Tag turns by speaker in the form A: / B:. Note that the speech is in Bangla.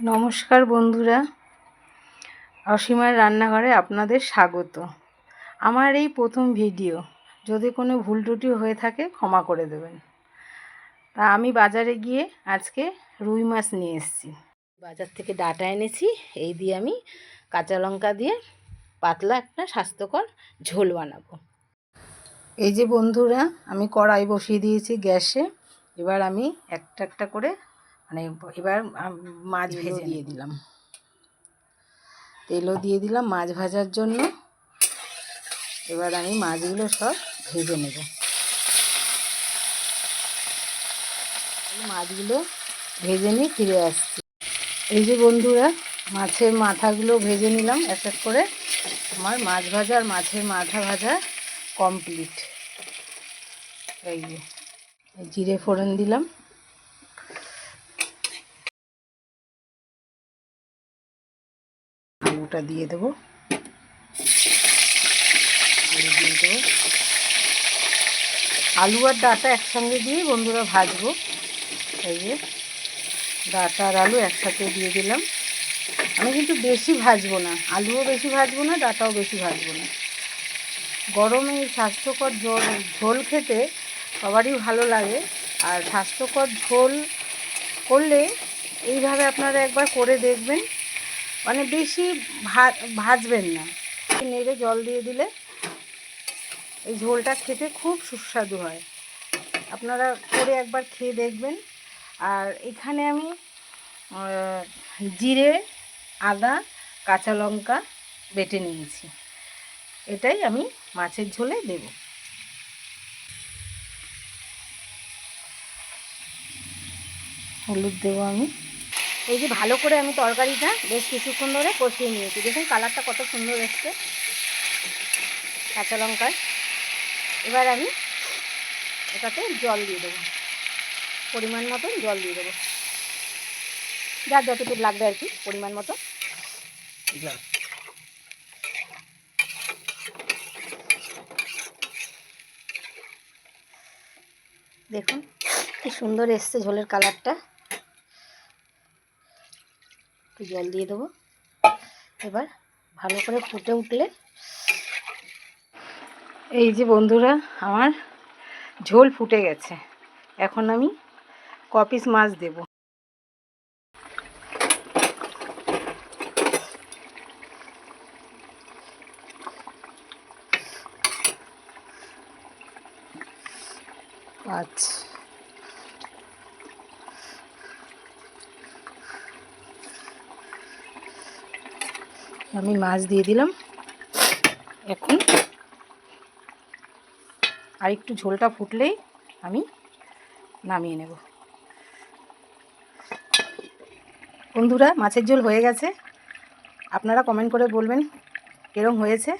A: নমস্কার বন্ধুরা। অসীমার রান্নাঘরে আপনাদের স্বাগত। আমার এই প্রথম ভিডিও। যদি কোনো ভুল ত্রুটি হয়ে থাকে, ক্ষমা করে দেবেন। তা আমি বাজারে গিয়ে আজকে রুই মাছ নিয়ে এসেছি। বাজার থেকে ডাটা এনেছি। এই দিয়ে আমি কাঁচা লঙ্কা দিয়ে পাতলা একটা স্বাস্থ্যকর ঝোল বানাবো। এই যে বন্ধুরা, আমি কড়াই বসিয়ে দিয়েছি গ্যাসে। এবার আমি একটা একটা করে মানে এবার মাছ ভেজে দিয়ে দিলাম তেলও দিয়ে দিলাম মাছ ভাজার জন্য। এবার আমি মাছগুলো সব ভেজে নেব। মাছগুলো ভেজে নিয়ে ফিরে আসছি। এই যে বন্ধুরা মাছের মাথাগুলো ভেজে নিলাম এক এক করে। আমার মাছ ভাজা আর মাছের মাথা ভাজা কমপ্লিট। এই যে জিরে ফোড়ন দিলাম। আলুটা দিয়ে দেবো। আলু দিয়ে দেবো। আলু আর ডাটা একসঙ্গে দিয়ে বন্ধুরা ভাজবো। এই যে ডাটা আর আলু একসাথে দিয়ে দিলাম। আমি কিন্তু বেশি ভাজবো না। আলুও বেশি ভাজবো না, ডাটাও বেশি ভাজবো না। গরমে স্বাস্থ্যকর ঝোল ঝোল খেতে সবারই ভালো লাগে। আর স্বাস্থ্যকর ঝোল করলে এইভাবে আপনারা একবার করে দেখবেন। মানে বেশি ভাজবেন না। নেড়ে জল দিয়ে দিলে এই ঝোলটা খেতে খুব সুস্বাদু হয়। আপনারা করে একবার খেয়ে দেখবেন। আর এখানে আমি জিরে, আদা, কাঁচা লঙ্কা বেটে নিয়েছি। এটাই আমি মাছের ঝোলে দেব। হলুদ দেবো আমি। এই যে ভালো করে আমি তরকারিটা বেশ কিছুক্ষণ ধরে কষিয়ে নিয়েছি। দেখুন কালারটা কত সুন্দর এসছে। কাঁচা লঙ্কায় এবার আমি এটাতে জল দিয়ে দেবো। পরিমাণ মতন জল দিয়ে দেবো। যার যতটুকু লাগবে আর কি পরিমাণ মতো। দেখুন কি সুন্দর এসছে ঝোলের কালারটা। একটু জল দিয়ে দেবো। এবার ভালো করে ফুটে উঠলে এই যে বন্ধুরা, আমার ঝোল ফুটে গেছে। এখন আমি কপিস মাছ দেব। আচ্ছা। আমি মাছ দিয়ে দিলাম। এখন আর একটু ঝোলটা ফুটলেই আমি নামিয়ে নেব। বন্ধুরা, মাছের ঝোল হয়ে গেছে। আপনারা কমেন্ট করে বলবেন কেরম হয়েছে।